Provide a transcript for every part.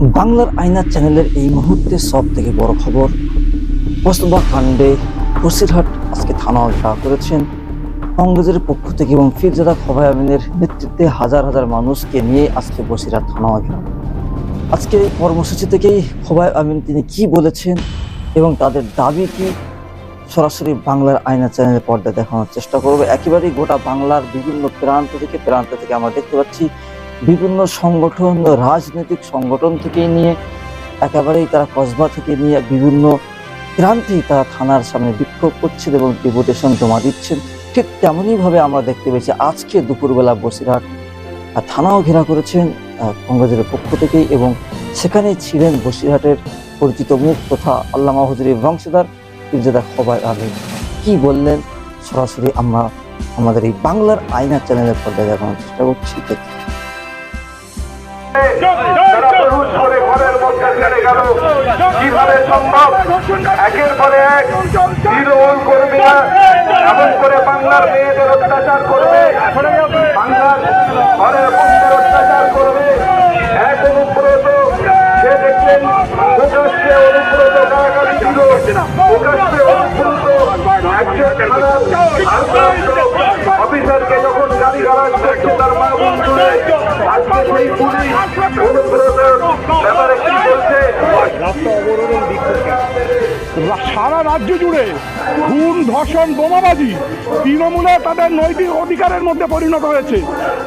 বাংলার আয়না চ্যানেলের এই মুহূর্তে সব থেকে বড় খবর, মোস্তফা কাণ্ডে বসিরহাট আজকে থানা ঘেরাও করেছেন। কংগ্রেসের পক্ষ থেকে এবং ফিরজাদা খবাই আমিনের নেতৃত্বে হাজার হাজার মানুষকে নিয়ে আজকে বসিরহাট থানা ঘেরাও আজকে এই কর্মসূচি থেকেই খোবাই আমিন তিনি কি বলেছেন এবং তাদের দাবি কি, সরাসরি বাংলার আয়না চ্যানেলের পর্দায় দেখানোর চেষ্টা করব। একেবারেই গোটা বাংলার বিভিন্ন প্রান্ত থেকে প্রান্ত থেকে আমরা দেখতে পাচ্ছি বিভিন্ন সংগঠন রাজনৈতিক সংগঠন থেকে নিয়ে একেবারেই তারা কসবা থেকে নিয়ে বিভিন্ন প্রান্তেই তারা থানার সামনে বিক্ষোভ করছেন এবং ডেপুটেশন জমা দিচ্ছেন। ঠিক তেমনইভাবে আমরা দেখতে পেয়েছি আজকে দুপুরবেলা বসিরহাট থানাও ঘেরা করেছেন কংগ্রেসের পক্ষ থেকেই এবং সেখানেই ছিলেন বসিরহাটের পরিচিত মুখ তথা আল্লামা হুজুরের বংশধর ইরজাদা খবর আলী কি বললেন? সরাসরি আমরা আমাদের এই বাংলার আয়না চ্যানেলের পর্দায় দেখানোর চেষ্টা করছি। দেখি। কীভাবে সম্ভব? একের পরে এক তৃণমূল কর্মীরা এমন করে বাংলার মেয়েদের অত্যাচার করবে? বাংলার ঘরের সারা রাজ্য জুড়ে খুন, ধর্ষণ, বোমাবাজি তৃণমূলে তাদের নৈতিক অধিকারের মধ্যে পরিণত হয়েছে।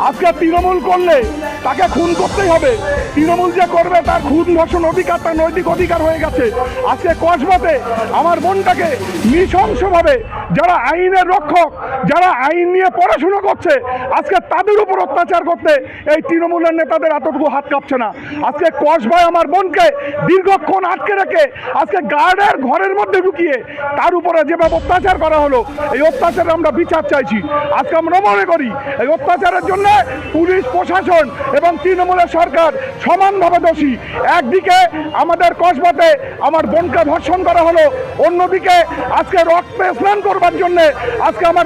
আজকে তৃণমূল করলে তাকে খুন করতেই হবে। তৃণমূল যে করবে, তার খুন, ধর্ষণ অধিকার, তার নৈতিক অধিকার হয়ে গেছে। আজকে কসবাতে আমার বোনটাকে নৃশংসভাবে যারা আইনের রক্ষক, যারা আইন নিয়ে পড়াশুনো করছে, আজকে তাদের উপর অত্যাচার করতে এই তৃণমূলের নেতাদের এতটুকু হাত কাঁপছে না। আজকে কসবায় আমার বোনকে দীর্ঘক্ষণ আটকে রেখে, আজকে গার্ডের ঘরের মধ্যে ঢুকিয়ে, তার উপরে যেভাবে অত্যাচার করা হলো, এই অত্যাচারে আমরা বিচার চাইছি। আজকে আমরা মনে করি, এই অত্যাচারের জন্য পুলিশ, প্রশাসন এবং তৃণমূলের সরকার সমানভাবে দোষী। একদিকে আমাদের কসবাতে আমার বোনকে ধর্ষণ করা হলো, অন্যদিকে আজকে রক্তে স্নান করবার জন্য আজকে আমার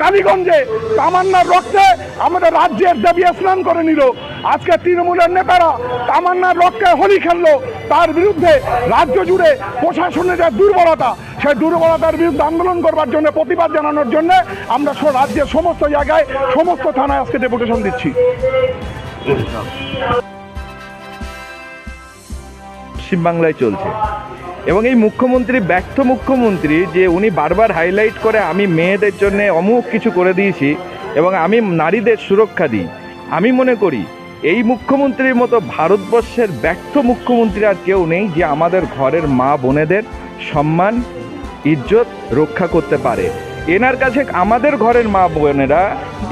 কালীগঞ্জে তামান্নার রক্তে আমাদের রাজ্যের দেবী স্নান করে নিল। আজকে তৃণমূলের নেতারা তামান্নার রক্তে হোলি খেললো। তার বিরুদ্ধে রাজ্য জুড়ে প্রশাসনের যে দুর্বলতা, সেই দুর্বলতার বিরুদ্ধে আন্দোলন করবার জন্য, প্রতিবাদ জানানোর জন্য আমরা রাজ্যের সমস্ত জায়গায়, সমস্ত থানায় আজকে ডেপুটেশন দিচ্ছি। পশ্চিমবাংলায় চলছে। এবং এই মুখ্যমন্ত্রী, ব্যর্থ মুখ্যমন্ত্রী, যে উনি বারবার হাইলাইট করে, আমি মেয়েদের জন্য অমুক কিছু করে দিয়েছি এবং আমি নারীদের সুরক্ষা দিই। আমি মনে করি, এই মুখ্যমন্ত্রীর মতো ভারতবর্ষের ব্যর্থ মুখ্যমন্ত্রী আর কেউ নেই যে আমাদের ঘরের মা বোনেদের সম্মান, ইজ্জত রক্ষা করতে পারে। এনার কাছে আমাদের ঘরের মা বোনেরা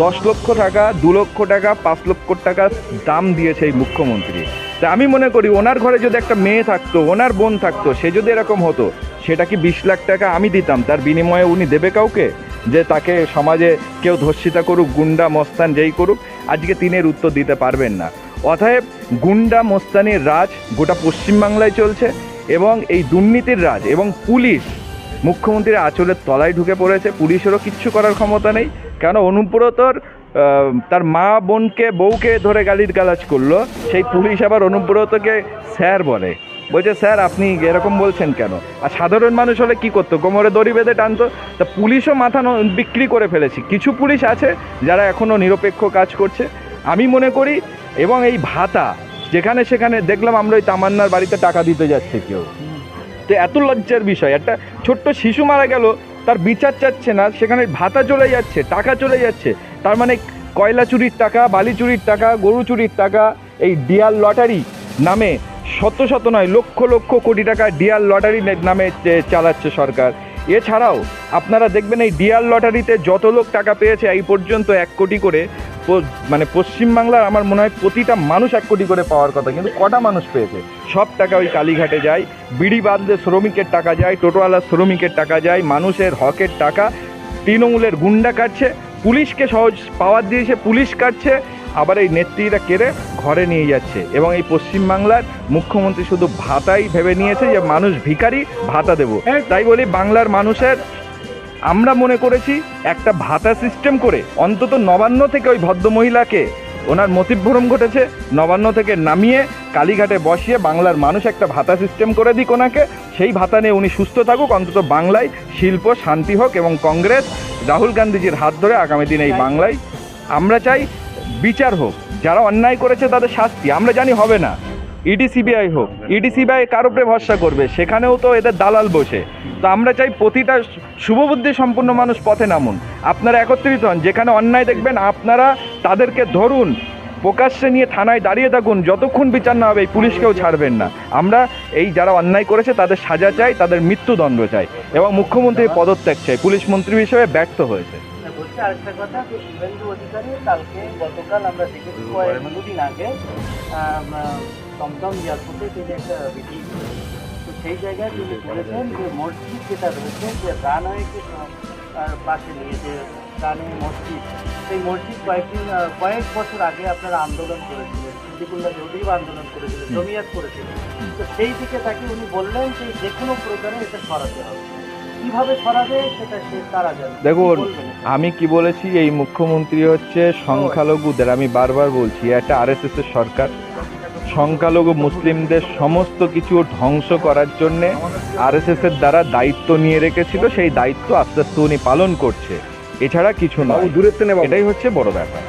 দশ লক্ষ টাকা, দু লক্ষ টাকা, পাঁচ লক্ষ টাকা দাম দিয়েছে এই মুখ্যমন্ত্রী। তা আমি মনে করি ওনার ঘরে যদি একটা মেয়ে থাকতো, ওনার বোন থাকতো, সে যদি এরকম হতো, সেটা কি বিশ লাখ টাকা আমি দিতাম? তার বিনিময়ে উনি দেবে কাউকে? যে তাকে সমাজে কেউ ধর্ষিতা করুক, গুন্ডা, মস্তান যেই করুক, আজকে তিনের উত্তর দিতে পারবেন না। অতএব গুন্ডা মস্তানির রাজ গোটা পশ্চিমবাংলায় চলছে এবং এই দুর্নীতির রাজ এবং পুলিশ মুখ্যমন্ত্রীর আঁচলের তলায় ঢুকে পড়েছে। পুলিশেরও কিচ্ছু করার ক্ষমতা নেই। কেন? অনুব্রতর তার মা বোনকে, বউকে ধরে গালির গালাজ করল। সেই পুলিশ আবার অনুব্রতকে স্যার বলে। বলছে, স্যার, আপনি এরকম বলছেন কেন? আর সাধারণ মানুষ হলে কী করতো? কোমরে দড়ি বেঁধে টানতো? তা পুলিশও মাথা বিক্রি করে ফেলেছি। কিছু পুলিশ আছে যারা এখনও নিরপেক্ষ কাজ করছে। আমি মনে করি, এবং এই ভাতা, যেখানে সেখানে দেখলাম আমরা ওই তামান্নার বাড়িতে টাকা দিতে যাচ্ছে কেউ। তো এত লজ্জার বিষয়। একটা ছোট্ট শিশু মারা গেল, তার বিচার চাচ্ছে না, সেখানে ভাতা চলে যাচ্ছে, টাকা চলে যাচ্ছে। তার মানে কয়লা চুরির টাকা, বালি চুরির টাকা, গরু চুরির টাকা, এই ডিয়ার লটারি নামে শত শত নয়, লক্ষ লক্ষ কোটি টাকা ডিয়ার লটারি নামে চালাচ্ছে সরকার। এছাড়াও আপনারা দেখবেন এই ডিয়ার লটারিতে যত লোক টাকা পেয়েছে, এই পর্যন্ত এক কোটি করে মানে পশ্চিমবাংলার আমার মনে হয় প্রতিটা মানুষ এক কোটি করে পাওয়ার কথা কিন্তু কটা মানুষ পেয়েছে? সব টাকা ওই কালীঘাটে যায় বিড়ি বাঁধলে শ্রমিকের টাকা যায় টোটোওয়ালার শ্রমিকের টাকা যায় মানুষের হকের টাকা তৃণমূলের গুন্ডা কাটছে পুলিশকে সহজ পাওয়ার দিয়েছে পুলিশ কাটছে আবার এই নেত্রীরা কেড়ে ঘরে নিয়ে যাচ্ছে। এবং এই পশ্চিমবাংলার মুখ্যমন্ত্রী শুধু ভাতাই ভেবে নিয়েছে যে মানুষ ভিখারি ভাতা দেব। তাই বলি বাংলার মানুষের আমরা মনে করেছি একটা ভাতা সিস্টেম করে অন্তত নবান্ন থেকে ওই ভদ্রমহিলাকে ওনার মতিভ্রম ঘটেছে, নবান্ন থেকে নামিয়ে কালীঘাটে বসিয়ে বাংলার মানুষ একটা ভাতা সিস্টেম করে দিক ওনাকে। সেই ভাতা নিয়ে উনি সুস্থ থাকুক, অন্তত বাংলায় শিল্প, শান্তি হোক এবং কংগ্রেস, রাহুল গান্ধীজির হাত ধরে আগামী দিনে এই বাংলায়। আমরা চাই বিচার হোক, যারা অন্যায় করেছে তাদের শাস্তি, আমরা জানি হবে না। ইডি সিবিআই হোক, ইডি সিবিআই কার উপরে ভরসা করবে? সেখানেও তো এদের দালাল বসে। তো আমরা চাই প্রতিটা শুভবুদ্ধি সম্পন্ন মানুষ পথে নামুন। আপনারা একত্রিত হন, যেখানে অন্যায় দেখবেন, আপনারা তাদেরকে ধরুন। প্রকাশ্যে নিয়ে থানায় দাঁড়িয়ে থাকুন, যতক্ষণ বিচার না হবে এই পুলিশকেও ছাড়বেন না। আমরা এই যারা অন্যায় করেছে, তাদের সাজা চাই, তাদের মৃত্যুদণ্ড চাই। এবং মুখ্যমন্ত্রীর পদত্যাগ চাই। পুলিশ মন্ত্রী হিসেবে ব্যর্থ হয়েছে। বলছি আরেকটা কথা যে শুভেন্দু অধিকারী কালকে গতকাল আমরা দেখেছি কয়েক দুদিন আগে দমদম এয়ারপোর্টে তিনি একটা মিটিং তো সেই জায়গায় তিনি বলেছেন যে মসজিদ যেটা রয়েছে যে রানওয়েকে পাশে নিয়ে যে রানে মসজিদ সেই মসজিদ কয়েকদিন কয়েক বছর আগে আপনারা আন্দোলন করেছিলেন সিদ্দিকুল্লাহ চৌধুরীও আন্দোলন করেছিলেন জমিয়াত করেছিলেন। তো সেই দিকে তাকে উনি বললেন যে যে কোনো প্রকারে এটা সরাতে হবে। কীভাবে সরাবে সেটা সে তারা জানে। দেখুন আমি কি বলেছি এই মুখ্যমন্ত্রী হচ্ছে সংখ্যালঘুদের আমি বারবার বলছি এটা আরএসএস এর সরকার। সংখ্যালঘু মুসলিমদের সমস্ত কিছু ধ্বংস করার জন্যে আরএসএস এর দ্বারা দায়িত্ব নিয়ে রেখেছিল সেই দায়িত্ব আস্তে আস্তে উনি পালন করছে। এছাড়া কিছু না নয় এটাই হচ্ছে বড় ব্যাপার।